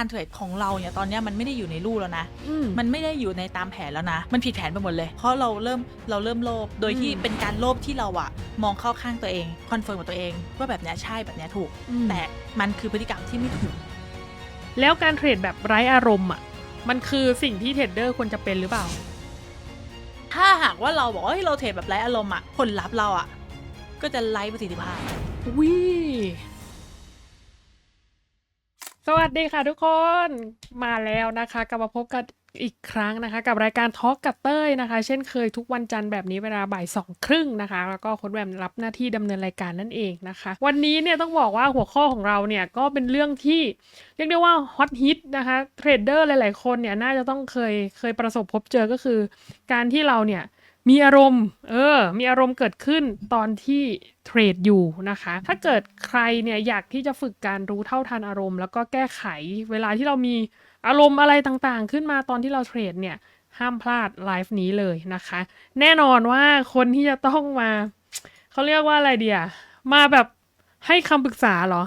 การเทรดของเราเนี่ยตอนเนี้ยมันไม่ได้อยู่ในรูแล้วนะอืมมันไม่ได้อยู่ในตามแผนแล้วนะ มันผิดแผนไปหมดเลย เพราะเราเริ่มเราเริ่มโลภโดยที่อืมเป็นการโลภที่เราอะมองเข้าข้างตัวเองคอนเฟิร์มกับตัวเอง ว่าแบบเนี้ยใช่แบบเนี้ยถูกอืมแต่มันคือพฤติกรรมที่ไม่ถูก แล้วการเทรดแบบไร้อารมณ์อะมันคือสิ่งที่เทรดเดอร์ควรจะเป็นหรือเปล่า ถ้าหากว่าเราบอกว่าเฮ้ยเราเทรดแบบไร้อารมณ์อะผลลัพธ์เราอะก็จะไร้ประสิทธิภาพวิ สวัสดีค่ะทุกคนมาแล้วนะคะกลับมาพบกันอีกครั้งนะคะ กับรายการทอ l k กับเต้ยนะคะ เช่นเคยทุกวันจันทร์แบบนี้เวลาบ่ายสองครึ่งนะคะ แล้วก็โค้ดแวมรับหน้าที่ดำเนินรายการนั่นเองนะคะ วันนี้เนี่ยต้องบอกว่าหัวข้อของเราเนี่ยก็เป็นเรื่องที่เรียกได้ว่าฮอตฮิตนะคะเทรดเดอร์หลาย ๆ คนเนี่ยน่าจะต้องเคยเคยประสบพบเจอก็คือ การที่เราเนี่ย มีอารมณ์ เออ มีอารมณ์เกิดขึ้นตอนที่เทรดอยู่นะคะ ถ้าเกิดใครเนี่ยอยากที่จะฝึกการรู้เท่าทันอารมณ์ แล้วก็แก้ไขเวลาที่เรามีอารมณ์อะไรต่างๆ ขึ้นมาตอนที่เราเทรดเนี่ย ห้ามพลาดไลฟ์นี้เลยนะคะ แน่นอนว่าคนที่จะต้องมา เขาเรียกว่าอะไรเดียมาแบบให้คำปรึกษาเหรอ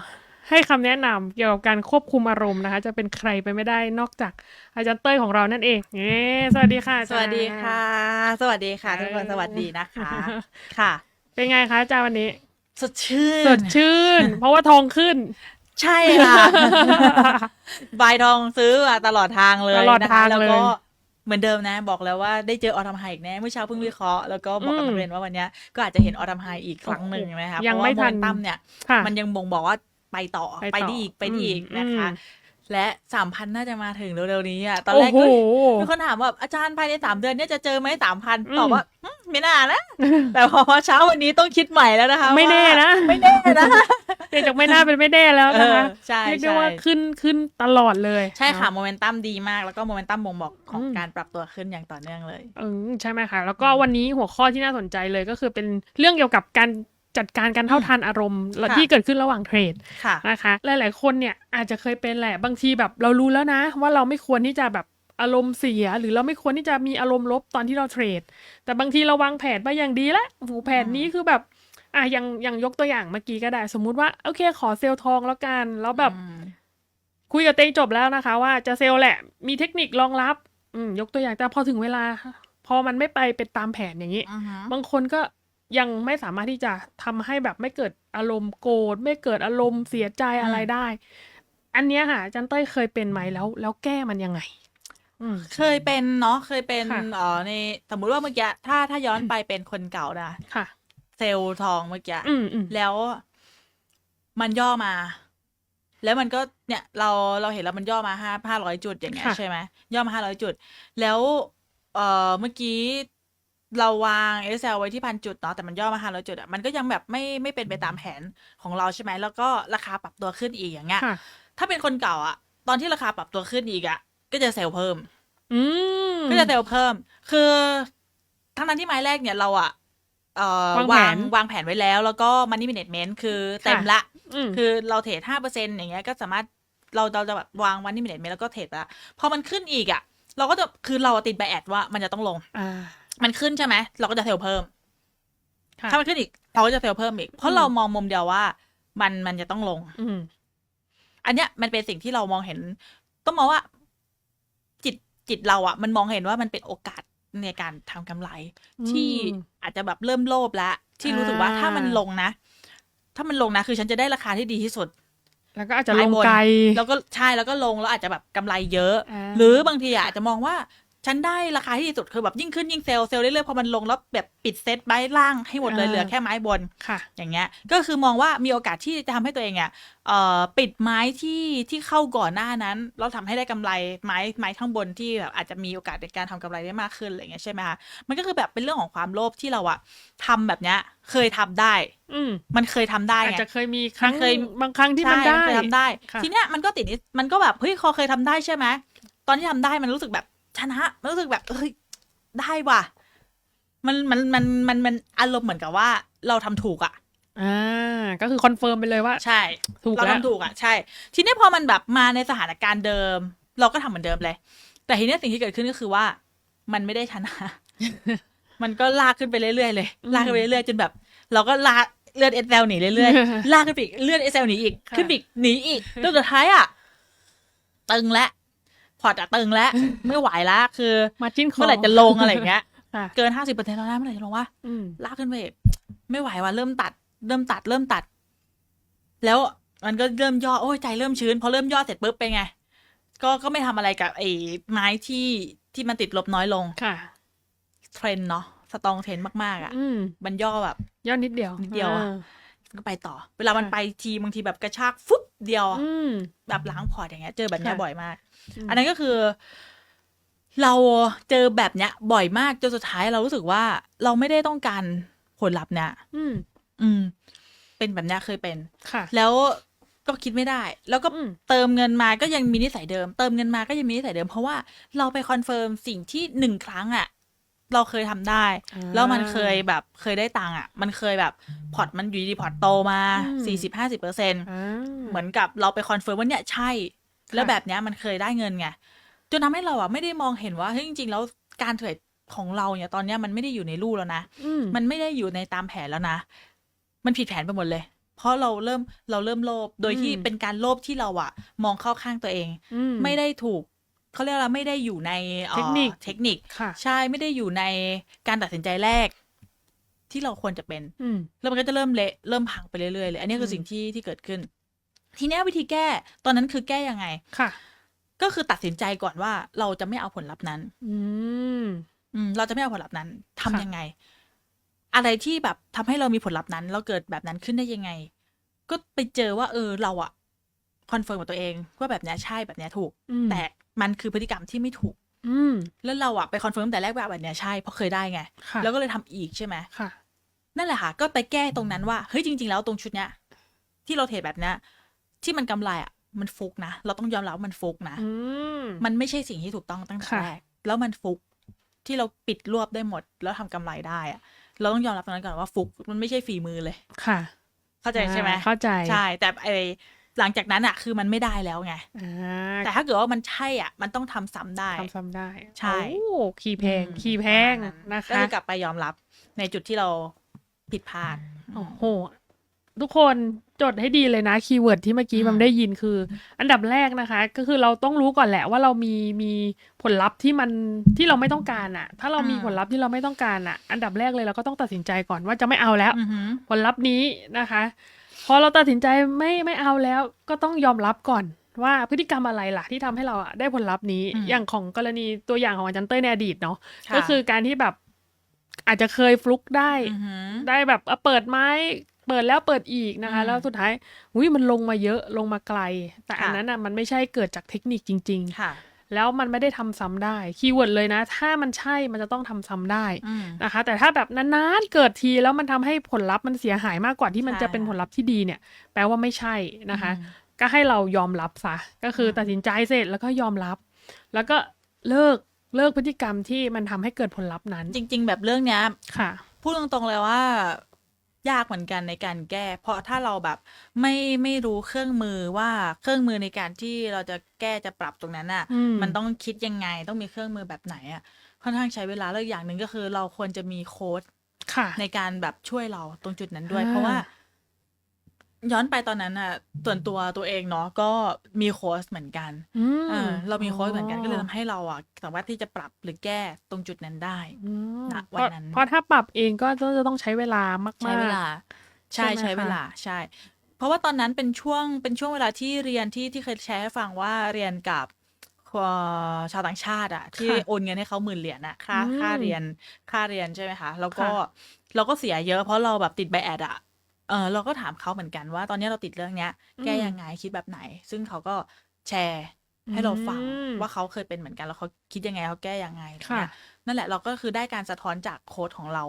ให้คำแนะนำเกี่ยวกับการควบคุมอารมณ์นะคะ จะเป็นใครไปไม่ได้นอกจากอาจารย์เต้ยของเรานั่นเองเย้สวัสดีค่ะอาสจารย์วัสดีค่ะ สวัสดีค่ะ ทุกคนเออสวัสดีนะคะ ค่ะ เป็นไงคะอาจารย์วันนี้ สดชื่น สดชื่น เพราะว่าทองขึ้น ใช่ค่ะบายทองซื้อมาตลอดทางเลยตลอดนะทาคะงแล้วเลยก็เหมือนเดิมนะบอกแล้วว่าได้เจอออทามไฮอีกแน่เมื่อเช้าเพิ่งวิเคราะห์แล้วก็บอกกับอืมนักเรียนว่าวันเนี้ยก็อาจจะเห็นออทามไฮอีกครั้งหนึ่งนะคะยังเพราะไม่ว่าโมทันเมนตัมเนี่ยค่ะมันยังบ่งบอกว่า ไปต่อไปต่อไปได้อีกไปได้อีกอืมนะคะอืมและสามพันน่าจะมาถึงเร็วๆนี้อะตอนโอ้แรกโหก็มีคนถามว่าอาจารย์ภายในสามเดือนเนี่ยจะเจอไหมสามพันอืมตอบว่าอืมไม่น่านะแต่พอเช้าวันนี้ต้องคิดใหม่แล้วนะคะ ไม่แน่นะว่าไม่แน่นะเปลี่ยนจากไม่น่าเป็นไม่แน่แล้วเอนะคะอใช่เรียกได้ใช่ว่าขึ้นขึ้นตลอดเลย ใช่ค่ะเนอโมเมนตัมดีมากแล้วก็โมเมนตัมบ่งบอกของอืมการปรับตัวขึ้นอย่างต่อเนื่องเลยเออใช่ไหมคะแล้วก็วันนี้หัวข้อที่น่าสนใจเลยก็คือเป็นเรื่องเกี่ยวกับการ จัดการการเท่าทันอารมณ์ค่ะที่เกิดขึ้นระหว่างเทรดค่ะนะคะหลาย ๆ คนเนี่ยอาจจะเคยเป็นแหละบางทีแบบเรารู้แล้วนะ ว่าเราไม่ควรที่จะแบบอารมณ์เสียหรือเราไม่ควรที่จะมีอารมณ์ลบตอนที่เราเทรด แต่บางทีเราวางแผนมาอย่างดีแล้วโอ้โหแผนนี้คือแบบอะอย่างอย่างยกตัวอย่างเมื่อกี้ก็ได้ สมมุติว่าโอเคขอเซลล์ทองแล้วกันแล้วแบบอืมคุยกับเต้งจบแล้วนะคะ ว่าจะเซลล์แหละ มีเทคนิครองรับ อืมยกตัวอย่างแต่พอถึงเวลา พอมันไม่ไปเป็นตามแผนอย่างนี้อือฮึบางคนก็ ยังไม่สามารถที่จะทำให้แบบไม่เกิดอารมณ์โกรธไม่เกิดอารมณ์เสียใจอะไรได้ อันเนี้ยค่ะอาจันเต้ยเคยเป็นไหมแล้ว แล้วแก้มันยังไงอืมเคยเป็นเนาะเคยเป็นค่ะเอ่อในสมมุติว่าเมื่อกี้ถ้าถ้าย้อนไปเป็นคนเก่านะค่ะ เซลล์ทองเมื่อกี้อืมอืมแล้ว มันย่อมา แล้วมันก็เนี่ยเราเราเห็นแล้วมันย่อมาห้าห้าร้อยจุดอย่างเงี้ยใช่ไหมย่อมาห้าร้อยจุด แล้ว เอ่อเมื่อกี้ เราวาง Excel ไว้ที่พันจุดเนาะแต่มันย่อมาห้าร้อยจุดอะมันก็ยังแบบไม่ไม่เป็นไปตามแผนของเราใช่ไหมแล้วก็ราคาปรับตัวขึ้นอีกอย่างเงี้ยค่ะ ถ้าเป็นคนเก่าอะตอนที่ราคาปรับตัวขึ้นอีกอะก็จะเซลล์เพิ่ม อืม ก็จะเซลล์เพิ่ม คือทั้งนั้นที่ไม้แรกเนี่ยเราอะเอ่อวางแผน วางแผนไว้แล้ว แล้วก็ money management คือเต็มละ อืม คือเราเทรดห้าเปอร์เซ็นอย่างเงี้ยก็สามารถเราเราจะแบบวาง money management แล้วก็เทรดไปละพอมันขึ้นอีกอะเราก็จะคือเราติดไบแอดว่ามันจะต้องลง อ่า มันขึ้นใช่ไหมเราก็จะเซลล์เพิ่มค่ะถ้ามันขึ้นอีก เราก็จะเซลล์เพิ่มอีก เพอืราะมเรามองมุมเดียวว่า มันมันจะต้องลง อืมอันเนี้ยมันเป็นสิ่งที่เรามองเห็น ต้องมองว่า จิตจิตเราอะมันมองเห็นว่ามันเป็นโอกาสในการทำกำไร ที่อืมอาจจะแบบเริ่มโลภแล้วที่รู้สึกว่าอ่าถ้ามันลงนะ ถ้ามันลงนะ คือฉันจะได้ราคาที่ดีที่สุด แล้วก็อาจจะลไม้งบนไกลแล้วก็ใช่แล้วก็ลงแล้วอาจจะแบบกำไรเยอะอ่าหรือบางทีอะอาจจะมองว่า ฉันได้ราคาที่ดีสุดคือแบบยิ่งขึ้นยิ่งเซลล์เซลล์เรื่อยๆพอมันลงแล้วแบบปิดเซตไม้ล่างให้หมดเลยอ่าเหลือแค่ไม้บนค่ะ อย่างเงี้ย ก็คือมองว่ามีโอกาสที่จะทำให้ตัวเองเนี่ยเอ่อปิดไม้ที่ที่เข้าก่อนหน้านั้นแล้วทำให้ได้กำไรไม้ไม้ข้างบนที่แบบอาจจะมีโอกาสในการทำกำไรได้มากขึ้นอะไรเงี้ยใช่ไหมคะมันก็คือแบบเป็นเรื่องของความโลภที่เราอะทำแบบเนี้ยเคยทำได้ อืมมันเคยทำได้อาจไงจะเคยมีครั้งมันเคยบางครั้งที่มันใช่ได้เคยทำได้ค่ะทีเนี้ยมันก็ติดนิดมันก็แบบเฮ้ยพอเคยทำได้ใช่ไหมตอนที่ทำได้มันรู้สึกแบบช นะมันรู้สึกแบบเอ้ยได้ว่ะ มันมันมันมันมันอารมณ์เหมือนกับว่า เราทำถูกอะอ่าก็คือคอนเฟิร์มไปเลยว่า ใช่ถูกเราแล้วทำถูกอะใช่ ทีนี้พอมันแบบมาในสถานการณ์เดิม เราก็ทำเหมือนเดิมเลย แต่ทีนี้สิ่งที่เกิดขึ้นก็คือว่า มันไม่ได้ชนะ มันก็ลากขึ้นไปเรื่อยๆเลยอืมลากขึ้นไปเรื่อยๆจนแบบ เราก็ลากเลื่อนเอสเหนีเรื่อยๆลากขึ้นไปอีกเลื่อนเอสเหนีอีกค่ะขึ้นไปอีกหนีอีกจนสุดท้ายอะตึงแล้ว พอร์ตอะตึงแล้ว ไม่ไหวแล้ว คือมาจิ้นคอเมื่อไหร่จะลงอะไรอย่างเงี้ยค่ะเกินห้าสิบเปอร์เซ็นต์แล้วนะเมื่อไหร่จะลงวะอืมลากขึ้นไปอีกไม่ไหวว่ะเริ่มตัด เริ่มตัด เริ่มตัด แล้วมันก็เริ่มย่อโอ้ยใจเริ่มชื้นพอเริ่มย่อเสร็จปุ๊บเป็นไง ก็ก็ไม่ทำอะไรกับไอ้ไม้ที่ที่มันติดลบน้อยลงค่ะ เทรนด์เนาะสตองเทรนด์มากๆอะอืมมันย่อแบบยอดนิดเดียวนิดเดียวอะออก็ไปต่อ เวลามันค่ะไปทีบางทีแบบกระชากฟุ๊บเดียวอะอืมแบบล้างพอร์ตอย่างเงี้ย เจอแบบเนี้ยค่ะบ่อยมาก อืมอันนั้นก็คือ เราเจอแบบเนี้ย บ่อยมากจนสุดท้ายเรารู้สึกว่า เราไม่ได้ต้องการผลลัพธ์เนี่ยอืม อืม เป็นแบบเนี้ยเคยเป็นค่ะ แล้วก็คิดไม่ได้ แล้วก็อืมเติมเงินมาก็ยังมีนิสัยเดิม เติมเงินมาก็ยังมีนิสัยเดิม เพราะว่าเราไปคอนเฟิร์มสิ่งที่หนึ่งครั้งอะเราเคยทำได้อ่าแล้วมันเคยแบบเคยได้ตังค์อะมันเคยแบบพอร์ตมันอยู่ดีๆพอร์ตโตมาอืมสี่สิบห้าสิบเปอร์เซ็นอ่าเหมือนกับเราไปคอนเฟิร์มว่าเนี่ยใช่ แล้วค่ะแบบเนี้ยมันเคยได้เงินไงจนทำให้เราอะไม่ได้มองเห็นว่าเฮ้ยจริง ๆ แล้วการเทรดของเราเนี่ยตอนเนี้ยมันไม่ได้อยู่ในรูแล้วนะ อืม มันไม่ได้อยู่ในตามแผนแล้วนะ มันผิดแผนไปหมดเลย เพราะเราเริ่มเราเริ่มโลภ โดยที่อืม เป็นการโลภที่เราอะมองเข้าข้างตัวเอง อื ไม่ได้ถูกเขาเรียกว่าไม่ได้อยู่ในอ่อเทคนิค เทคนิค ค่ะ ใช่ ไม่ได้อยู่ในการตัดสินใจแรก ที่เราควรจะเป็น อืม แล้วมันก็จะเริ่มเละ เริ่มพังไปเรื่อยๆเลย อันนี้คืออม สิ่งที่ที่เกิดขึ้น ทีเนี้ยวิธีแก้ตอนนั้นคือแก้ยังไงค่ะ ก็คือตัดสินใจก่อนว่าเราจะไม่เอาผลลัพธ์นั้น อืมอืมเราจะไม่เอาผลลัพธ์นั้นทำค่ะยังไง อะไรที่แบบทำให้เรามีผลลัพธ์นั้น เราเกิดแบบนั้นขึ้นได้ยังไง ก็ไปเจอว่า เออ เราอะคอนเฟิร์มกับตัวเองว่าแบบเนี้ยใช่แบบเนี้ยถูกอืมแต่มันคือพฤติกรรมที่ไม่ถูก อืมแล้วเราอะไปคอนเฟิร์มตั้งแต่แรกว่าแบบเนี้ยใช่เพราะเคยได้ไงค่ะแล้วก็เลยทำอีกใช่ไหมค่ะ นั่นแหละค่ะ ก็ไปแก้ตรงนั้นว่าเฮ้ยจริง ๆ แล้วตรงชุดเนี้ยที่เราเทรดแบบเนี้ย ที่มันกำไรอะมันฟุกนะ เราต้องยอมรับว่ามันฟุกนะอืมมันไม่ใช่สิ่งที่ถูกต้องตั้งแต่ค่ะแรกแล้วมันฟุกที่เราปิดรวบได้หมด แล้วทำกำไรได้อะเราต้องยอมรับตรงนั้นก่อนว่าฟุกมันไม่ใช่ฝีมือเลยค่ะ เข้าใจใช่ไหมอ่าเข้าใจใช่ แต่ไอหลังจากนั้นอะคือมันไม่ได้แล้วไงอ่าแต่ถ้าเกิดว่ามันใช่อะ มันต้องทำซ้ำได้ทำซ้ำได้ ใช่โอ้คีย์แพงอืมคีย์แพงประมาณนะก็คะคือกลับไปยอมรับในจุดที่เราผิดพลาดโอ้โห ทุกคนจดให้ดีเลยนะคีย์เวิร์ดที่เมื่อกี้อืมมันได้ยินคือ อันดับแรกนะคะ ก็คือเราต้องรู้ก่อนแหละว่าเรามีมีผลลัพธ์ที่มันที่เราไม่ต้องการอะถ้าเรามีผลลัพธ์ที่เราไม่ต้องการอะอันดับแรกเลยเราก็ต้องตัดสินใจก่อนว่าจะไม่เอาแล้วอือหือผลลัพธ์นี้นะคะ พอเราตัดสินใจไม่ไม่เอาแล้ว ก็ต้องยอมรับก่อนว่าพฤติกรรมอะไรล่ะที่ทำให้เราอะได้ผลลัพธ์นี้อืมอย่างของกรณีตัวอย่างของอาจารย์เต้ยในอดีตเนาะค่ะก็คือการที่แบบอาจจะเคยฟลุกได้อือหือได้แบบเอ่อเปิดไม้ เปิดแล้วเปิดอีกนะคะอืมแล้วสุดท้ายอุ้ยมันลงมาเยอะลงมาไกล แต่อันค่ะนั้นอะมันไม่ใช่เกิดจากเทคนิคจริงค่ะๆแล้วมันไม่ได้ทำซ้ำได้คีย์เวิร์ดเลยนะ ถ้ามันใช่มันจะต้องทำซ้ำได้อืมนะคะ แต่ถ้าแบบนานๆเกิดทีแล้วมันทำให้ผลลัพธ์มันเสียหายมากกว่าที่มันใช่จะเป็นผลลัพธ์ที่ดีเนี่ย แปลว่าไม่ใช่นะคะอืมก็ให้เรายอมรับซะก็คืออมตัดสินใจเสร็จแล้วก็ยอมรับ แล้วก็เลิกเลิกพฤติกรรมที่มันทำให้เกิดผลลัพธ์นั้น จริง ๆ แบบเรื่องเนี้ยค่ะ พูดตรงๆเลยว่า ยากเหมือนกันในการแก้ เพราะถ้าเราแบบไม่ไม่รู้เครื่องมือว่าเครื่องมือในการที่เราจะแก้จะปรับตรงนั้นอะ อืม มันต้องคิดยังไงต้องมีเครื่องมือแบบไหนอะค่อนข้างใช้เวลาแล้วอย่างหนึ่งก็คือ เราควรจะมีโค้ดค่ะ ในการแบบช่วยเราตรงจุดนั้นด้วย อ่า เพราะว่า ย้อนไปตอนนั้นอะส่วนตัวตัวเองเนาะก็มีโค้ชเหมือนกันอืม เออเรามีโค้ชเหมือนกันก็เลยทำให้เราอะสามารถที่จะปรับหรือแก้ตรงจุดนั้นได้ อืมณเพวันราะนั้นเพราะถ้าปรับเองก็จะต้องใช้เวลามากๆ ใช้เวลา ใช่ใช่ใช้ไหมคะเวลาใช่ เพราะว่าตอนนั้นเป็นช่วงเป็นช่วงเวลาที่เรียนที่ที่เคยแชร์ให้ฟังว่าเรียนกับเอ่อชาวต่างชาติอะที่โอนเงินให้เขาหมื่นเหรียญอะค่าอืมค่าเรียนค่าเรียนใช่ไหมคะ แล้วก็ค่ะ เราก็เสียเยอะเพราะเราแบบติดใบแอดอะ เออเราก็ถามเขาเหมือนกันว่า ตอนนี้เราติดเรื่องเนี้ย แก้ยังไงคิดแบบไหน ซึ่งเขาก็แชร์ให้เราฟังอืมว่าเขาเคยเป็นเหมือนกันแล้วเขาคิดยังไงเขาแก้ยังไงค่ะเนี่ยนั่นแหละเราก็คือได้การสะท้อนจากโค้ดของเรา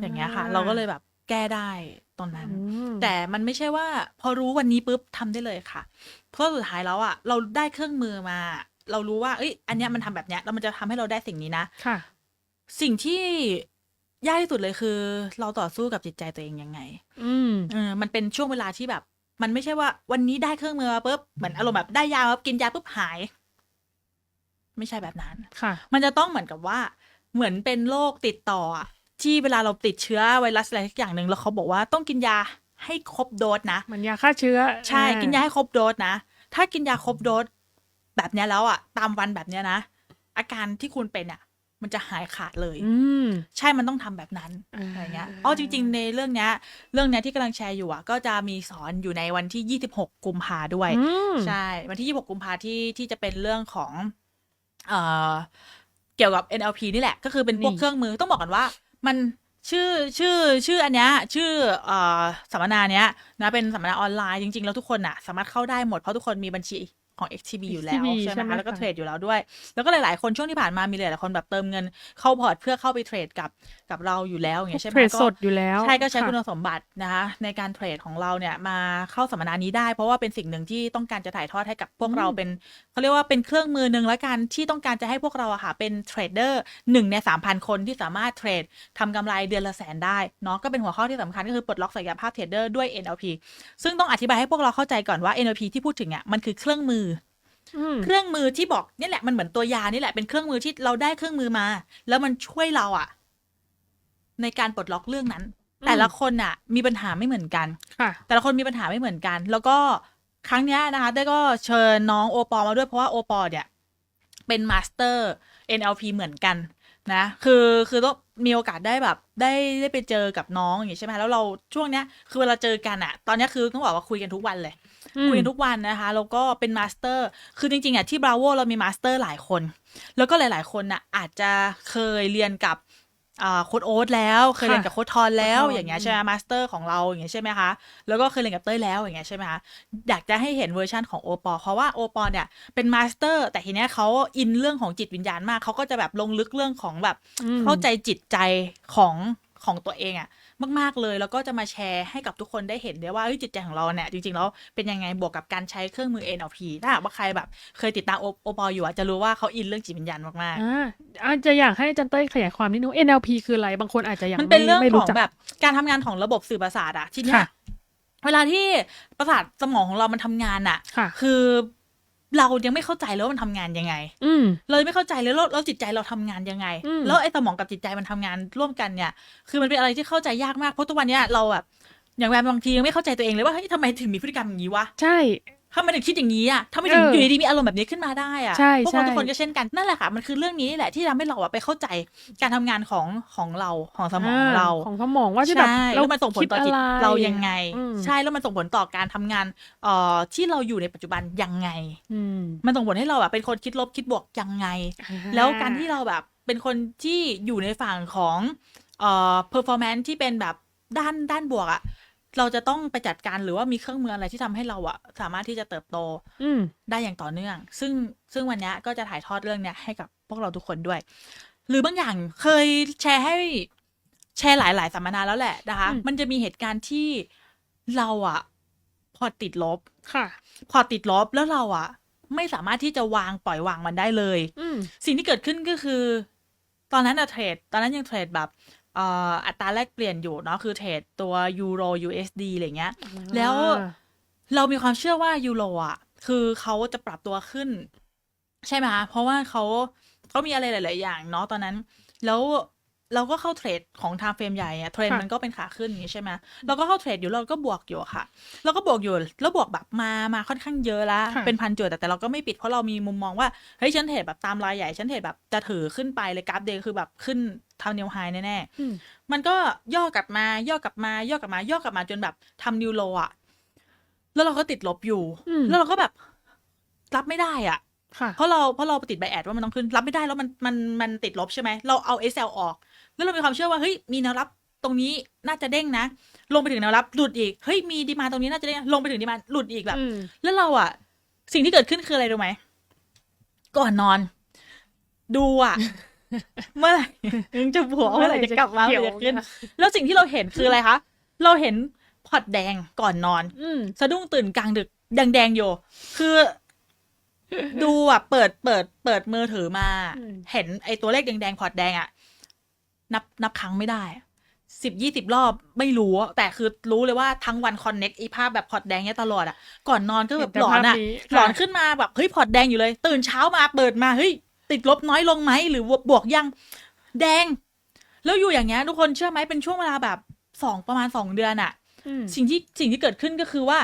อย่างเงี้ยค่ะ เราก็เลยแบบแก้ได้ตรงนั้นอืมแต่มันไม่ใช่ว่า พอรู้วันนี้ปุ๊บทำได้เลยค่ะ เพราะสุดท้ายแล้วอะเราได้เครื่องมือมา เรารู้ว่าเอ้ย อันเนี้ยมันทำแบบเนี้ยแล้วมันจะทำให้เราได้สิ่งนี้นะค่ะ สิ่งที่ ยากที่สุดเลยคือ เราต่อสู้กับจิตใจตัวเองยังไง อืมเออมันเป็นช่วงเวลาที่แบบ มันไม่ใช่ว่า วันนี้ได้เครื่องมือมาปุ๊บเหมือนอารมณ์แบบได้ยาปุ๊บกินยาปุ๊บหาย ไม่ใช่แบบนั้น ค่ะ มันจะต้องเหมือนกับว่า เหมือนเป็นโรคติดต่ออะที่เวลาเราติดเชื้อไวรัสอะไรสักอย่างหนึ่งแล้วเขาบอกว่าต้องกินยาให้ครบโดสนะมันยาฆ่าเชื้อใช่อ่กินยาให้ครบโดสนะ ถ้ากินยาครบโดสแบบเนี้ยแล้วอะ ตามวันแบบเนี้ยนะ อาการที่คุณเป็นอะ มันจะหายขาดเลย อืมใช่มันต้องทำแบบนั้นอ่าอะไรเงี้ยอ๋อจริง ๆ ในเรื่องเนี้ย เรื่องเนี้ยที่กำลังแชร์อยู่อะ ก็จะมีสอนอยู่ในวันที่ 26 กุมภาด้วยอืมใช่ วันที่ 26 กุมภาที่ที่จะเป็นเรื่องของ เอ่อ เกี่ยวกับ NLP นี่แหละ ก็คือเป็นพวกนี่เครื่องมือต้องบอกกันว่า มันชื่อชื่อชื่ออันเนี้ยชื่อเอ่อสัมมนาเนี้ยนะเป็นสัมมนาออนไลน์จริงๆ แล้วทุกคนน่ะสามารถเข้าได้หมดเพราะทุกคนมีบัญชี ของ XTB อยู่แล้ว XTB ใช่ไหมใช่ไหมคะแล้วก็คะเทรดอยู่แล้วด้วย แล้วก็หลาย ๆ คนช่วงที่ผ่านมามีหลายๆคนแบบเติมเงินเข้าพอร์ตเพื่อเข้าไปเทรดกับ กับเราอยู่แล้วอย่างเงี้ยใช่ไหมเทรดก็สดอยู่แล้ว ใช่ก็ใช้ะคุณสมบัตินะคะ ในการเทรดของเราเนี่ยมาเข้าสัมมนานี้ได้ เพราะว่าเป็นสิ่งหนึ่งที่ต้องการจะถ่ายทอดให้กับพวกเราอืมเป็นเขาเรียกว่าเป็นเครื่องมือหนึ่งและกันที่ต้องการจะให้พวกเราอะค่ะเป็นเทรดเดอร์หนึ่งในสามพันคนที่สามารถเทรดทำกำไรเดือนละแสนได้เนาะก็เป็นหัวข้อที่สำคัญก็คือปลดล็อกศักยภาพเทรดเดอร์ด้วย NLP ซึ่งต้องอธิบายให้พวกเราเข้าใจก่อนว่า NLP ที่พูดถึงอะมันคือเครื่องมืออืมเครื่องมือที่บอกนี่แหละมันเหมือนตัวยานี่แหละเป็นเครื่องมือที่เราได้เครื่องมือมา แล้วมันช่วยเราอะ ในการปลดล็อกเรื่องนั้นอืมแต่ละคนอะมีปัญหาไม่เหมือนกันค่ะแต่ละคนมีปัญหาไม่เหมือนกัน แล้วก็ครั้งเนี้ยนะคะ ได้ก็เชิญน้องโอปอลมาด้วยเพราะว่าโอปอลเนี่ย เป็นมาสเตอร์ NLP เหมือนกันนะคือคือต้องมีโอกาสได้แบบได้ได้ไปเจอกับน้องอย่างงี้ใช่ไหมแล้วเราช่วงเนี้ยคือเวลาเจอกันอะตอนเนี้ยคือต้องบอกว่าคุยกันทุกวันเลยอืมคุยกันทุกวันนะคะแล้วก็เป็นมาสเตอร์คือจริงๆอะที่ Bravo เรามีมาสเตอร์หลายคน แล้วก็หลาย ๆ คนน่ะอาจจะเคยเรียนกับอ่า โค้ดโอ๊ตแล้วเคยเรียนกับโค้ดทอนแล้วโค้ชทอนอย่างเงี้ยใช่ไหมมาสเตอร์ของเราอย่างเงี้ยใช่ไหมคะแล้วก็เคยเรียนกับเต้ยแล้วอย่างเงี้ยใช่ไหมคะอยากจะให้เห็นเวอร์ชันของโอปอเพราะว่าโอปอเนี่ยเป็นมาสเตอร์แต่ทีเนี้ยเขาอินเรื่องของจิตวิญญาณมากเขาก็จะแบบลงลึกเรื่องของแบบอืมเข้าใจจิตใจของของตัวเองอะ มากๆเลย แล้วก็จะมาแชร์ให้กับทุกคนได้เห็นด้วยว่าเฮ้ยจิตใจของเราเนี่ยจริงๆแล้วเป็นยังไงบวกกับการใช้เครื่องมือ NLP ถ้าหากว่าใครแบบเคยติดตามโอโอปออยู่อะจะรู้ว่าเขาอินเรื่องจิตวิญญาณมากๆอ่าอาจจะอยากให้อาจันเต้ยขยายความนิดนึง NLP คืออะไรบางคนอาจจะยังมันเป็นเรื่องไม่ขรู้องจักแบบการทำงานของระบบสื่อประสาทอะทีเนี้ยค่ะเวลาที่ประสาทสมองของเรามันทำงานอะค่ะคือ เรายังไม่เข้าใจเลยว่ามันทำงานยังไง อืมเลยไม่เข้าใจเลยแล้วแล้วจิตใจเราทำงานยังไงอืมแล้วไอ้สมองกับจิตใจมันทำงานร่วมกันเนี่ย คือมันเป็นอะไรที่เข้าใจยากมากเพราะทุกวันเนี้ยเราแบบอย่างแบบบางทียังไม่เข้าใจตัวเองเลยว่าเฮ้ยทำไมถึงมีพฤติกรรมอย่างนี้วะ ใช่ ทำไมถึงคิดอย่างนี้อะทำไมถึงเออออยู่ดีๆมีอารมณ์แบบนี้ขึ้นมาได้อะใช่พวกเราใช่ ทุกคนก็เช่นกันนั่นแหละค่ะ มันคือเรื่องนี้แหละที่ทำให้เราอะไปเข้าใจการทำงานของของเราของสมองของเราของสมองว่าที่แบบใช่แล้วมันส่งผลต่อจิตคิดะไเรายังไง อืมใช่แล้วมันส่งผลต่อการทำงานเอ่อที่เราอยู่ในปัจจุบันยังไง อืมมันส่งผลให้เราแบบเป็นคนคิดลบคิดบวกยังไง แล้วการที่เราแบบเป็นคนที่อยู่ในฝั่งของเอ่อ performance ที่เป็นแบบด้านด้านบวกอะ เราจะต้องไปจัดการหรือว่ามีเครื่องมืออะไรที่ทำให้เราอะสามารถที่จะเติบโต อืมได้อย่างต่อเนื่อง ซึ่งซึ่งวันเนี้ยก็จะถ่ายทอดเรื่องเนี้ยให้กับพวกเราทุกคนด้วย หรือบางอย่างเคยแชร์ให้แชร์หลาย ๆ สัมมนาแล้วแหละนะคะอืมมันจะมีเหตุการณ์ที่เราอะพอติดลบค่ะ พอติดลบแล้วเราอะไม่สามารถที่จะวางปล่อยวางมันได้เลย อืมสิ่งที่เกิดขึ้นก็คือ ตอนนั้นอะเทรด ตอนนั้นยังเทรดแบบเอ่ออัตราแลกเปลี่ยนอยู่เนาะคือเทรดตัวยูโร USD อะไรเงี้ย แล้วเรามีความเชื่อว่ายูโรอะ คือเขาจะปรับตัวขึ้น ใช่ไหมคะเพราะว่าเขาเขามีอะไรหลาย ๆ อย่างเนาะตอนนั้น แล้ว เราก็เข้าเทรดของทางเฟรมใหญ่อะเทรนด์ค่ะมันก็เป็นขาขึ้นอย่างนี้ใช่ไหมเราก็เข้าเทรดอยู่เราก็บวกอยู่อะค่ะเราก็บวกอยู่แล้วบวกแบบมามาค่อนข้างเยอะละค่ะเป็นพันจุดแต่แต่เราก็ไม่ปิดเพราะเรามีมุมมองว่าเฮ้ยฉันเทรดแบบตามรายใหญ่ฉันเทรดแบบจะถือขึ้นไปเลยกราฟเดย์คือแบบขึ้นทำนิวไฮแน่ๆอืมมันก็ย่อกลับมาย่อกลับมาย่อกลับมาย่อกลับมาจนแบบทำนิวโลอะแล้วเราก็ติดลบอยู่อืมแล้วเราก็แบบรับไม่ได้อะค่ะ เพราะเราเพราะเราติดไบแอดว่ามันต้องขึ้นรับไม่ได้แล้วมันมันมันติดลบใช่ไหมเราเอา SL ออก แล้วเรามีความเชื่อว่าเฮ้ยมีแนวรับตรงนี้น่าจะเด้งนะ ลงไปถึงแนวรับหลุดอีกเฮ้ยมีดีมาตรงนี้น่าจะเด้งนะลงไปถึงดีมาหลุดอีกแบบอืมแล้วเราอะสิ่งที่เกิดขึ้นคืออะไรรู้ไหมก่อนนอน ดูอะเมื่อไหร่มึงจะบวกเมื่อไหร่จะกลับมาเขีเมื่ยวอไหร่จะขึ้นแล้วสิ่งที่เราเห็นคืออะไรคะเราเห็นพอร์ตแดงก่อนนอนอืมสะดุ้งตื่นกลางดึกแดงๆอยู่ คือ ดูอะเปิดเปิดเปิดมือถือมาอืมเห็นไอ้ตัวเลขแดงๆพอร์ตแดงอะนับนับครั้งไม่ได้สิบยี่สิบรอบไม่รู้อะแต่คือรู้เลยว่าทั้งวันคอนเน็กอีภาพแบบพอร์ตแดงเนี้ยตลอดอะก่อนนอนก็แบบเห็นแต่หลอนอะภาพนี้หลอนค่ะขึ้นมาแบบเฮ้ยพอร์ตแดงอยู่เลย ตื่นเช้ามาเปิดมาเฮ้ยติดลบน้อยลงไหมหรือบวกยังแดง แล้วอยู่อย่างเงี้ยทุกคนเชื่อไหมเป็นช่วงเวลาแบบสองประมาณสองเดือนอะอืมสิ่งที่สิ่งที่เกิดขึ้นก็คือว่า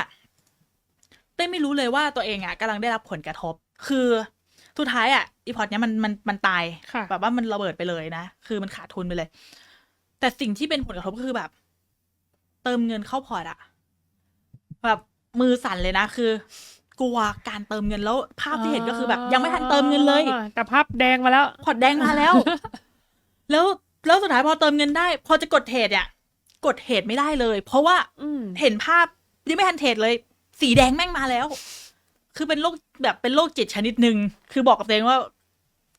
เต้ไม่รู้เลยว่าตัวเองอะกำลังได้รับผลกระทบ คือสุดท้ายอะอีพอร์ตเนี้ยมันมันมันตายค่ะแบบว่ามันระเบิดไปเลยนะ คือมันขาดทุนไปเลย แต่สิ่งที่เป็นผลกระทบก็คือแบบ เติมเงินเข้าพอร์ตอะแบบมือสั่นเลยนะ คือกลัวการเติมเงินแล้ว ภาพที่เห็นก็คือแบบ ยังไม่ทันเติมเงินเลยอ่าแต่ภาพแดงมาแล้ว พอร์ตแดงมาแล้ว แล้วแล้วสุดท้ายพอเติมเงินได้ พอจะกดเทรดเนี่ยกดเทรดไม่ได้เลย เพราะว่าอืมเห็นภาพยังไม่ทันเทรดเลย สีแดงแม่งมาแล้ว คือเป็นโรคแบบเป็นโรคจิตชนิดหนึ่งคือบอกกับตัวเองว่า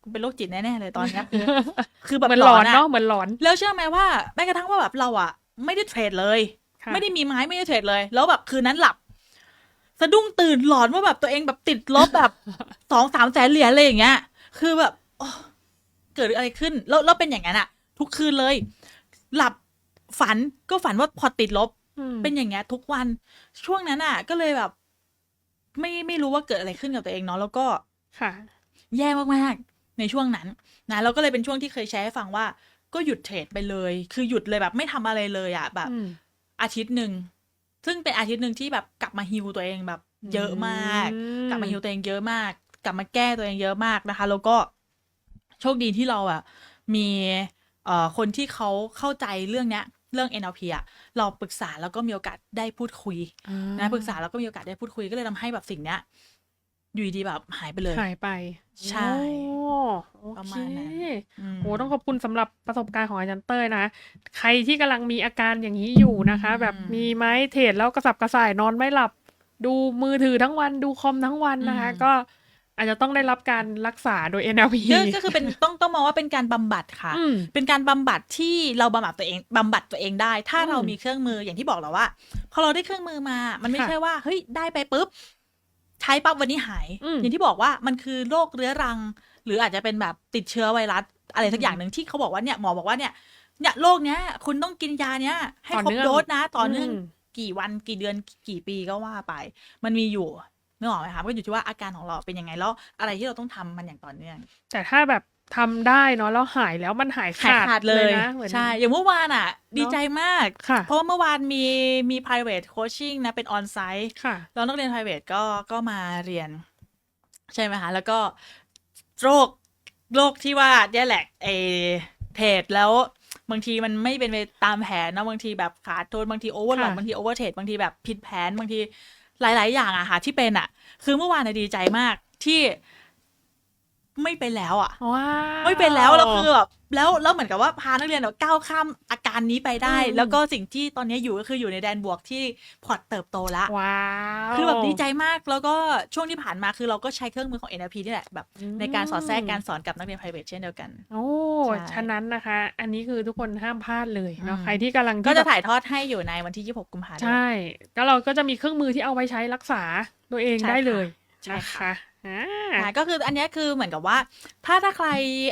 กูเป็นโรคจิตแน่ๆเลยตอนเนี้ยคือคือแบบเหมือนหลอนะเนาะเหมือนหลอน แล้วเชื่อไหมว่าแม้กระทั่งว่าแบบเราอะไม่ได้เทรดเลย ค่ะไม่ได้มีไม้ไม่ได้เทรดเลย แล้วแบบคืนนั้นหลับ สะดุ้งตื่นหลอนว่าแบบตัวเองแบบติดลบแบบ สองสามแสนเหรียญอะไรอย่างเงี้ย คือแบบโอ้เกิดอะไรขึ้น แล้วแล้วเป็นอย่างนั้นอะทุกคืนเลย หลับฝันก็ฝันว่าพอร์ตติดลบ อืม เป็นอย่างเงี้ยทุกวันช่วงนั้นอะก็เลยแบบ ไม่ไม่รู้ว่าเกิดอะไรขึ้นกับตัวเองเนาะแล้วก็ ค่ะ แย่มากๆ ในช่วงนั้นนะแล้วก็เลยเป็นช่วงที่เคยแชร์ให้ฟังว่า ก็หยุดเทรดไปเลย คือหยุดเลยแบบไม่ทำอะไรเลยอะแบบ อืม อาทิตย์หนึ่งซึ่งเป็นอาทิตย์หนึ่งที่แบบกลับมาฮิวตัวเองแบบ เยอะมาก อืม กลับมาฮิวตัวเองเยอะมาก กลับมาแก้ตัวเองเยอะมากนะคะ แล้วก็โชคดีที่เราอะมีเอ่อคนที่เขาเข้าใจเรื่องเนี้ย เรื่อง NLP อะเราปรึกษาแล้วก็มีโอกาสได้พูดคุยอ่านะปรึกษาแล้วก็มีโอกาสได้พูดคุยก็เลยทำให้แบบสิ่งเนี้ยอยู่ดีๆแบบหายไปเลย หายไป ใช่โอ้โอประเคมาณนั้นอืมโหต้องขอบคุณสำหรับประสบการณ์ของอาจารย์เต้ยนะ ใครที่กำลังมีอาการอย่างนี้อยู่นะคะอืมแบบมีไม้เทรดแล้วกระสับกระส่ายนอนไม่หลับ ดูมือถือทั้งวันดูคอมทั้งวันนะคะ ก็ อาจจะต้องได้รับการรักษาโดย NLP ก็ก็คือเป็นต้องต้องมองว่าเป็นการบำบัดค่ะอืมเป็นการบำบัดที่เราบำบัดตัวเองบำบัดตัวเองได้ ถ้าอืมเรามีเครื่องมืออย่างที่บอกแล้วว่า พอเราได้เครื่องมือมา มันไม่ค่ะใช่ว่าเฮ้ยได้ไปปุ๊บใช้ปั๊บวันนี้หายอืมอย่างที่บอกว่ามันคือโรคเรื้อรัง หรืออาจจะเป็นแบบติดเชื้อไวรัส อะไรสักอย่างหนึ่งที่เขาบอกว่าเนี่ยหมอบอกว่าเนี่ยเนี่ยโรคเนี้ย คุณต้องกินยาเนี้ย ให้ครบโดสนะ ต่อเนื่องมกี่วันกี่เดือนกี่ปีก็ว่าไป มันมีอยู่ นึกออกไหมคะก็อยู่ที่ว่าอาการของเราเป็นยังไงแล้วอะไรที่เราต้องทำมันอย่างต่อเนื่อง แต่ถ้าแบบทำได้เนาะแล้วหายแล้วมันหายหายขาดขาดเลยนะเหมือนใช่ อย่างเมื่อวานอะ ดีใจมากค่ะเพราะว่าเมื่อวานมีมี private coaching นะ เป็น on site ค่ะแล้วนักเรียน private ก็ก็มาเรียน ใช่ไหมคะ แล้วก็โรคโรคที่ว่าเนี่ยแหละไอเทรดแล้วบางทีมันไม่เป็นไปตามแผนเนอะบางทีแบบขาดทุนบางทีโอเวอร์หลอกค่ะบางทีโอเวอร์เทรดบางทีแบบผิดแผนบางที หลาย ๆ อย่างอะค่ะที่เป็นอะคือเมื่อวานอะดีใจมากที่ ไม่เป็นแล้วอะว้าวไม่เป็นแล้วแล้วคือแบบแล้วแล้วเหมือนกับว่าพานักเรียนแบบก้าวข้ามอาการนี้ไปได้อืมแล้วก็สิ่งที่ตอนนี้อยู่ก็คืออยู่ในแดนบวกที่พอร์ตเติบโตละว้าวคือแบบดีใจมากแล้วก็ช่วงที่ผ่านมาคือเราก็ใช้เครื่องมือของ NLP นี่แหละแบบอืมในการสอดแทรกการสอนกับนักเรียน private เช่นเดียวกัน โอ้ใช่ฉะนั้นนะคะ อันนี้คือทุกคนห้ามพลาดเลยเนาะอืมใครที่กำลังก็จะแบบถ่ายทอดให้อยู่ในวันที่ 26 กุมภาพันธ์ใช่ก็เราก็จะมีเครื่องมือที่เอาไว้ใช้รักษาตัวเองใช่ได้เลยใช่นะค่ะ คะก็คืออันนี้คือเหมือนกับว่า ถ้าถ้าใคร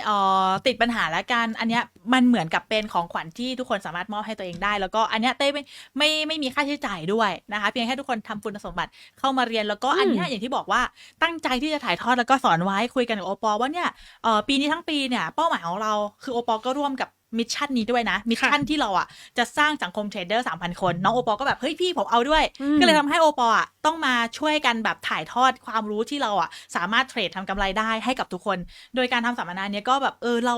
ออติดปัญหาแล้วกันอันนี้มันเหมือนกับเป็นของขวัญที่ทุกคนสามารถมอบให้ตัวเองได้ แล้วก็อันนี้เต้ไม่ไม่ไม่มีค่าใช้จ่ายด้วยนะคะ เพียงแค่ทุกคนทำคุณสมบัติเข้ามาเรียนแล้วก็อันนี้อย่างที่บอกว่าตั้งใจที่จะถ่ายทอดแล้วก็สอนไว้คุยกันกับโอปอว่าเนี่ยออปีนี้ทั้งปีเนี่ยเป้าหมายของเราคือโอปอก็ร่วมกับ มิชชั่นนี้ด้วยนะ มิชชั่นที่เราอะจะสร้างสังคมเทรดเดอร์สามพันคน น้องโอปอก็แบบ เฮ้ยพี่ผมเอาด้วยอืมก็เลยทำให้โอปออะต้องมาช่วยกันแบบถ่ายทอดความรู้ที่เราอะสามารถเทรดทำกำไรได้ให้กับทุกคน โดยการทำสัมมนาเนี้ยก็แบบเออเรา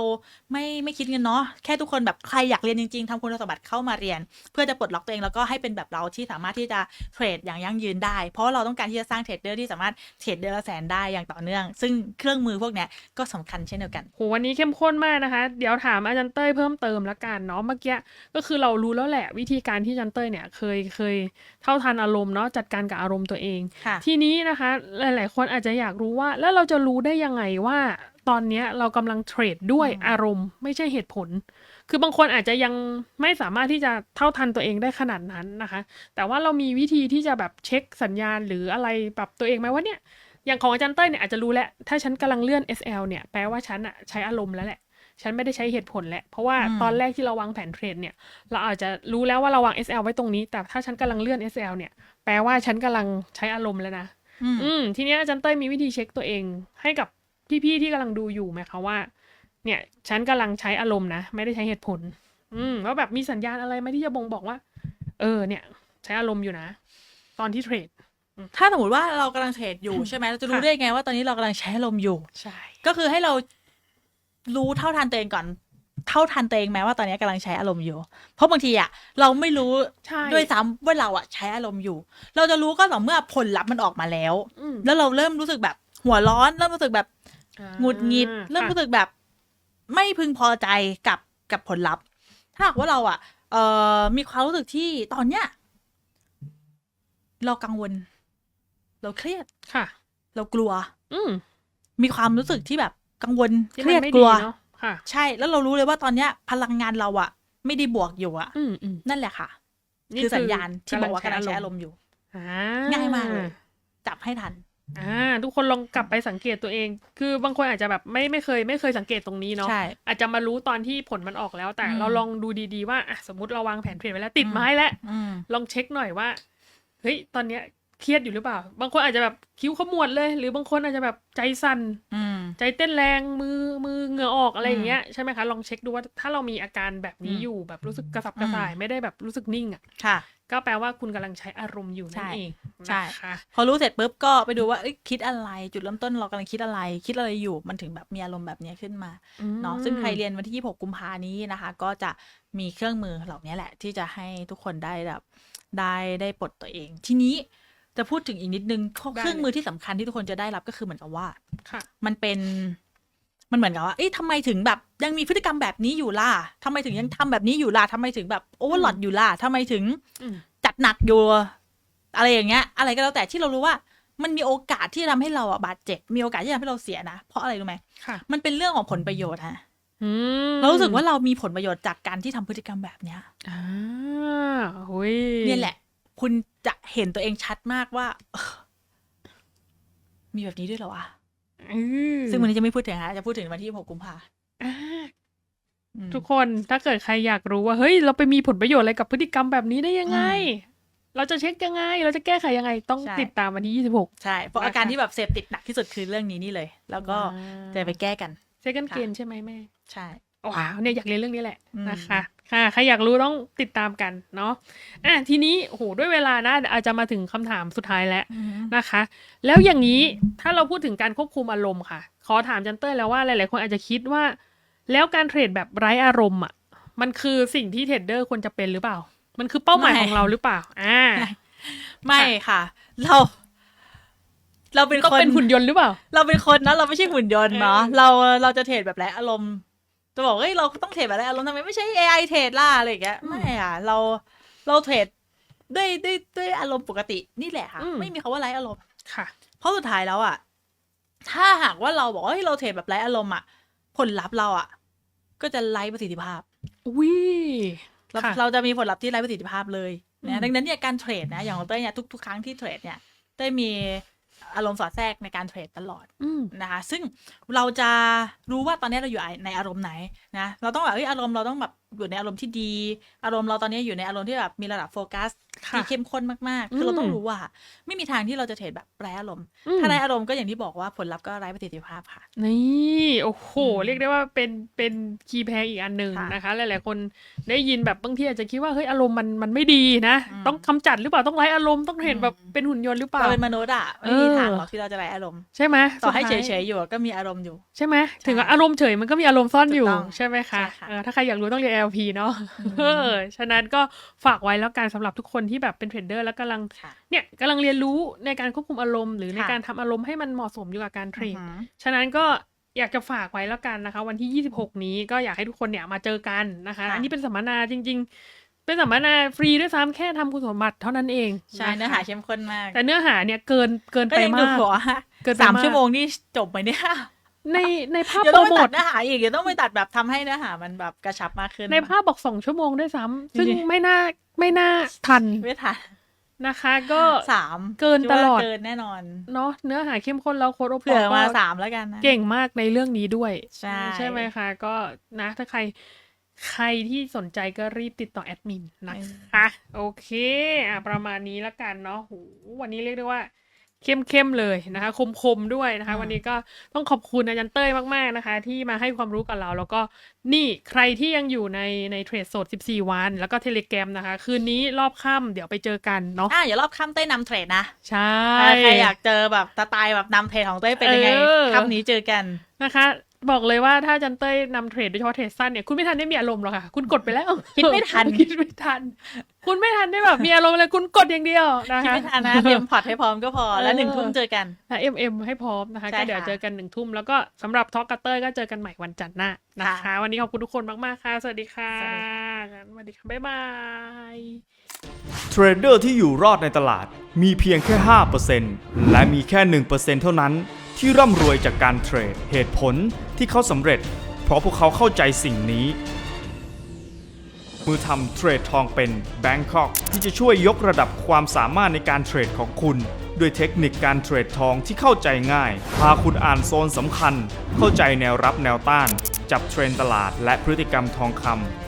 ไม่ไม่คิดเงินเนาะแค่ทุกคนแบบใครอยากเรียนจริง ๆทำคุณสมบัติเข้ามาเรียน เพื่อจะปลดล็อกตัวเองแล้วก็ให้เป็นแบบเราที่สามารถที่จะเทรดอย่างยั่งยืนได้ เพราะว่าเราต้องการที่จะสร้างเทรดเดอร์ที่สามารถเทรดเดือนละแสนได้อย่างต่อเนื่อง ซึ่งเครื่องมือพวกเนี้ยก็สำคัญเช่นเดียวกันโหวันนี้เข้มข้นมากนะคะ เดี๋ยวถามอาจารย์เต้ยเพิ่มเติมละกันเนาะเมื่อกี้ก็คือเรารู้แล้วแหละวิธีการที่อาจารย์เต้ยเนี่ยเคยเคยเท่าทันอารมณ์เนาะจัดการกับอารมณ์ตัวเองค่ะทีนี้นะคะ หลาย ๆ คนอาจจะอยากรู้ว่า แล้วเราจะรู้ได้ยังไงว่าตอนเนี้ยเรากำลังเทรดด้วยอืมอารมณ์ไม่ใช่เหตุผล คือบางคนอาจจะยังไม่สามารถที่จะเท่าทันตัวเองได้ขนาดนั้นนะคะ แต่ว่าเรามีวิธีที่จะแบบเช็คสัญญาณหรืออะไรปรับตัวเองไหมว่าเนี่ยอย่างของอาจารย์เต้ยเนี่ยอาจจะรู้แล้ว ถ้าฉันกำลังเลื่อน SL เนี่ยแปลว่าฉันอะใช้อารมณ์แล้วแหละ ฉันไม่ได้ใช้เหตุผลแหละ เพราะว่าอืมตอนแรกที่เราวางแผนเทรดเนี่ย เราอาจจะรู้แล้วว่าเราวาง SL ไว้ตรงนี้ แต่ถ้าฉันกำลังเลื่อน SL เนี่ย แปลว่าฉันกำลังใช้อารมณ์แล้วนะ อืมอืมทีเนี้ยอาจารย์เต้ยมีวิธีเช็คตัวเอง ให้กับพี่ๆที่กำลังดูอยู่ไหมคะว่า เนี่ย ฉันกำลังใช้อารมณ์นะ ไม่ได้ใช้เหตุผล อืมว่าแบบมีสัญญาณอะไรไหมที่จะบ่งบอกว่า เออ เนี่ย ใช้อารมณ์อยู่นะ ตอนที่เทรดอืมถ้าสมมติว่าเรากำลังเทรดอยู่ใช่ไหมเราจะรู้ค่ะได้ไงว่าตอนนี้เรากำลังใช้อารมณ์อยู่ ใช่ ก็คือให้เรา รู้เท่าทันตัวเองก่อน เท่าทันตัวเองไหมว่าตอนนี้กำลังใช้อารมณ์อยู่ เพราะบางทีอะเราไม่รู้ใช่ ด้วยซ้ำว่าเราอะใช้อารมณ์อยู่ เราจะรู้ก็ต่อเมื่อผลลัพธ์มันออกมาแล้ว อืม แล้วเราเริ่มรู้สึกแบบหัวร้อนเริ่มรู้สึกแบบอ่าหงุดหงิดเริ่มค่ะรู้สึกแบบ ไม่พึงพอใจกับกับผลลัพธ์ ถ้าหากว่าเราอะเอ่อมีความรู้สึกที่ตอนเนี้ยเรากังวล เราเครียด ค่ะ เรากลัว อืม มีความรู้สึกที่แบบ กังวลที่เคมัรียนดไม่กดีลัวเนาะค่ะใช่แล้วเรารู้เลยว่าตอนเนี้ย พลังงานเราอะไม่ได้บวกอยู่อะอืมอืมนั่นแหละค่ะนี่คือสัญญาณที่บอกว่ากำลังใช้อารอารมณ์มณ์อยู่อ่าง่ายมากเลยจับให้ทันอ่าทุกคนลองกลับไปสังเกตตัวเอง คือบางคนอาจจะแบบไม่ไม่เคย ไม่เคยสังเกตตรงนี้เนาะใช่อาจจะมารู้ตอนที่ผลมันออกแล้ว แต่อืมเราลองดูดีๆว่าอะสมมติเราวางแผนเทรดไว้แล้วติดอืมไม้แล้วอืมลองเช็คหน่อยว่าเฮ้ยตอนเนี้ย เครียดอยู่หรือเปล่า บางคนอาจจะแบบคิ้วขมวดเลย หรือบางคนอาจจะแบบใจสั่นอืมใจเต้นแรงมือมือเหงื่อออกอะไรอย่างเงี้ยใช่ไหมคะลองเช็คดูว่าถ้าเรามีอาการแบบนี้อืมอยู่แบบรู้สึกกระสับกระส่ายอืมไม่ได้แบบรู้สึกนิ่งอะค่ะ ก็แปลว่าคุณกำลังใช้อารมณ์อยู่นั่ใช่นเองใช่นะคะพอรู้เสร็จปุ๊บก็ไปดูว่าเอ้ยคิดอะไรจุดเริ่มต้นเรากำลังคิดอะไร คิดอะไรอยู่มันถึงแบบมีอารมณ์แบบเนี้ยขึ้นมาเนาะซึ่งใครเรียนวันที่ 26 กุมภานี้นะคะ ก็จะมีเครื่องมือเหล่านี้แหละ ที่จะให้ทุกคนได้แบบได้ได้ปลดตัวเอง ทีนี้ จะพูดถึงอีกนิดนึงข้อได้เครื่องมือที่สำคัญที่ทุกคนจะได้รับก็คือเหมือนกับว่าค่ะ มันเป็นมันเหมือนกับว่า เอ๊ะทำไมถึงแบบ ยังมีพฤติกรรมแบบนี้อยู่ล่ะทำไมถึงยังทำแบบนี้อยู่ล่ะทำไมถึงแบบโอเวอร์หลอดอยู่ล่ะทำไมถึงอืมจัดหนักอยู่อะไรอย่างเงี้ย อะไรก็แล้วแต่ที่เรารู้ว่า มันมีโอกาสที่จะทำให้เราอะบาดเจ็บ มีโอกาสที่จะทำให้เราเสียนะ เพราะอะไรรู้ไหมค่ะมันเป็นเรื่องของผลประโยชน์ฮะอืมเรารู้สึกว่าเรามีผลประโยชน์จากการที่ทำพฤติกรรมแบบเนี้ยอ่าหุยเนี่ยแหละ คุณจะเห็นตัวเองชัดมากว่าเออมีแบบนี้ด้วยเหรอวะอืมซึ่งวันนี้จะไม่พูดถึงฮะจะพูดถึงวันที่6กุมภาอ่าอืมทุกคนถ้าเกิดใครอยากรู้ว่า เฮ้ย เราไปมีผลประโยชน์อะไรกับพฤติกรรมแบบนี้ได้ยังไงอืมเราจะเช็คยังไง เราจะแก้ไขยังไงต้องใช่ติดตามวันที่26ใช่ เพราะนะคะอาการที่แบบเสพติดหนักที่สุดคือเรื่องนี้นี่เลย แล้วก็จะไปแก้กันเซ็กันค่ะเกนใช่ไหมแม่ ใช่ ว้าวเนี่ยอยากเรียนเรื่องนี้แหละอืมนะคะ ค่ะใครอยากรู้ต้องติดตามกันเนาะอะทีนี้โอ้โหด้วยเวลานะอาจจะมาถึงคำถามสุดท้ายแล้วนะคะ แล้วอย่างนี้ถ้าเราพูดถึงการควบคุมอารมณ์ค่ะ ขอถามจันเต้ยแล้วว่าหลายๆคนอาจจะคิดว่า แล้วการเทรดแบบไร้อารมณ์อะมันคือสิ่งที่เทรดเดอร์ควรจะเป็นหรือเปล่า มันคือเป้าหมายไม่ของเราหรือเปล่า อ่า ไม่ค่ะ เรา เราเป็นต้องคนเป็นหุ่นยนต์หรือเปล่า เราเป็นคนนะเราไม่ใช่หุ่นยนต์เนาะเออเราเราจะเทรดแบบไร้อารมณ์ จะบอกเฮ้ยเราต้องเทรดแบบไร้อารมณ์ทำไมไม่ใช่ AI เทรดล่ะอะไรอย่างเงี้ยไม่อะเราเราเทรดด้วยด้วยด้วยอารมณ์ปกตินี่แหละค่ะไม่มีคาว่าไร้อารมณ์ ค่ะ เพราะสุดท้ายแล้วอะ ถ้าหากว่าเราบอกว่าเฮ้ยเราเทรดแบบไร้อารมณ์อะ ผลลัพธ์เราอะ ก็จะไร้ประสิทธิภาพ อุ้ย เราค่ะเราจะมีผลลัพธ์ที่ไร้ประสิทธิภาพเลยอืนะม ดังนั้นเนี่ยการเทรดนะอย่างของเต้ยเนี่ยทุกๆครั้งที่เทรดเนี่ยเต้ยมี อารมณ์สอดแทรกในการเทรดตลอดอืมนะคะ ซึ่งเราจะรู้ว่าตอนนี้เราอยู่ในอารมณ์ไหนนะ เราต้องแบบเอ้ยอารมณ์เราต้องแบบอยู่ในอารมณ์ที่ดี อารมณ์เราตอนนี้อยู่ในอารมณ์ที่แบบมีระดับโฟกัสค่ะที่เข้มข้นมากๆ คือเราอืมต้องรู้ว่า ไม่มีทางที่เราจะเทรดแบบไร้อารมณ์อืมถ้าไร้อารมณ์ก็อย่างที่บอกว่าผลลัพธ์ก็ไร้ประสิทธิภาพค่ะ นี่โอ้โหอืมเรียกได้ว่าเป็นเป็นคีย์แพรอีกอันหนึ่งค่ะนะคะ หลายๆคนได้ยินแบบบางทีอาจจะคิดว่าเฮ้ยอารมณ์มันมันไม่ดีนะอืมต้องกำจัดหรือเปล่าต้องไร้อารมณ์ต้องเห็นอืมแบบเป็นหุ่นยนต์หรือเปล่าเราเป็นมนุษย์อะไม่มีเออทางหรอกที่เราจะไร้อารมณ์ใช่ไหมต่อให้สุเฉดท้ายยๆอยู่ก็มีอารมณ์อยู่ใช่ไหมถึงกับอารมณ์เฉยมันก็มีอารมณ์ซ่อนอยู่ถูกต้องใช่ไหมคะใช่ค่ะเออถ้าใครอยากรู้ต้องเรียน LP เนาะอืมเออฉะนั้นก็ฝากไว้แล้วกันสำหรับทุกคนที่แบบเป็นเทรดเดอร์แล้วกำลังค่ะเนี่ยกำลังเรียนรู้ในการควบคุมอารมณ์หรือในค่ะการทำอารมณ์ให้มันเหมาะสมอยู่กับการเทรดอือหือฉะนั้นก็อยากจะฝากไว้แล้วกันนะคะ วันที่ 26 นี้ก็อยากให้ทุกคนเนี่ยมาเจอกันนะคะค่ะอันนี้เป็นสัมมนาจริง ๆ เป็นสัมมนาฟรีด้วยซ้ำแค่ทำคุณสมบัติเท่านั้นเองใช่ะคะเนื้อหาเข้มข้นมาก แต่เนื้อหาเนี่ยเกินเกินก็ไปยังมาดูกหัวเกินไปสามมากชั่วโมงนี่จบไหมเนี่ย ในในภาพเดี๋ยวโปต้รองไปโมตัทดเนื้อหาอีกเดี๋ยวต้องไปตัดแบบทำให้เนื้อหามันแบบกระชับมากขึ้น ในภาพบอกสองชั่วโมงด้วยซ้ำซึ่งจริงๆ ไม่น่าไม่น่าทันไม่ทันนะคะ ก็ สามเกินตลอดคิว่าเกินแน่นอนเนาะเนื้อหาเข้มข้นแล้วโค้ดโอปเผื่ออมาก็สามแล้วกันนะ เก่งมากในเรื่องนี้ด้วยใช่ใช่ ไหมคะ ก็นะถ้าใครใครที่สนใจก็รีบติดต่อแอดมินนะคะโอเค อะประมาณนี้แล้วกันเนาะโหวันนี้เรียกได้ว่า เข้มๆเลยนะคะคมๆด้วยนะคะอืมวันนี้ก็ต้องขอบคุณอาจารย์เต้ยมากๆนะคะ ที่มาให้ความรู้กับเรา แล้วก็นี่ใครที่ยังอยู่ในในเทรดสด 14 วัน แล้วก็เทเลแกรมนะคะ คืนนี้รอบค่ำเดี๋ยวไปเจอกันเนาะอะอย่ารอบค่ำเต้ยนำเทรดนะ ใช่ถ้าใครอยากเจอแบบสไตล์แบบนำเทรดของเต้ยเป็นยังไงเออค่ำนี้เจอกันนะคะ บอกเลยว่าถ้าอาจันเต้ยนำเทรดโดยเฉพาะเทรดสั้นเนี่ยคุณไม่ทันได้มีอารมณ์หรอกค่ะ คุณกดไปแล้ว คิดไม่ทันคิดไม่ทัน คุณไม่ทันได้แบบมีอารมณ์เลยคุณกดอย่างเดียวนะคิดคะไม่ทันนะเตรียมพอร์ตให้พร้อมก็พอแล้วเออหนึ่งทุ่มเจอกันนะ MM ให้พร้อมนะคะใช่ก็เดี๋ยวค่ะเจอกันหนึ่งทุ่มแล้วก็สำหรับท็อกกัตเตอร์ก็เจอกันใหม่วันจันทร์หน้านะคะค่ะวันนี้ขอบคุณทุกคนมากๆค่ะ สวัสดีค่ะสวัสดีงั้นสวัสดีค่ะบ๊ายบายเทรดเดอร์ที่อยู่รอดในตลาดมีเพียงแค่ 5%และมีแค่ 1%เท่านั้น ที่ร่ำรวยจากการเทรด เหตุผลที่เขาสำเร็จ เพราะพวกเขาเข้าใจสิ่งนี้ มือทำเทรดทองเป็น Bangkok ที่จะช่วยยกระดับความสามารถในการเทรดของคุณ ด้วยเทคนิคการเทรดทองที่เข้าใจง่าย พาคุณอ่านโซนสำคัญ เข้าใจแนวรับแนวต้าน จับเทรนตลาดและพฤติกรรมทองคำ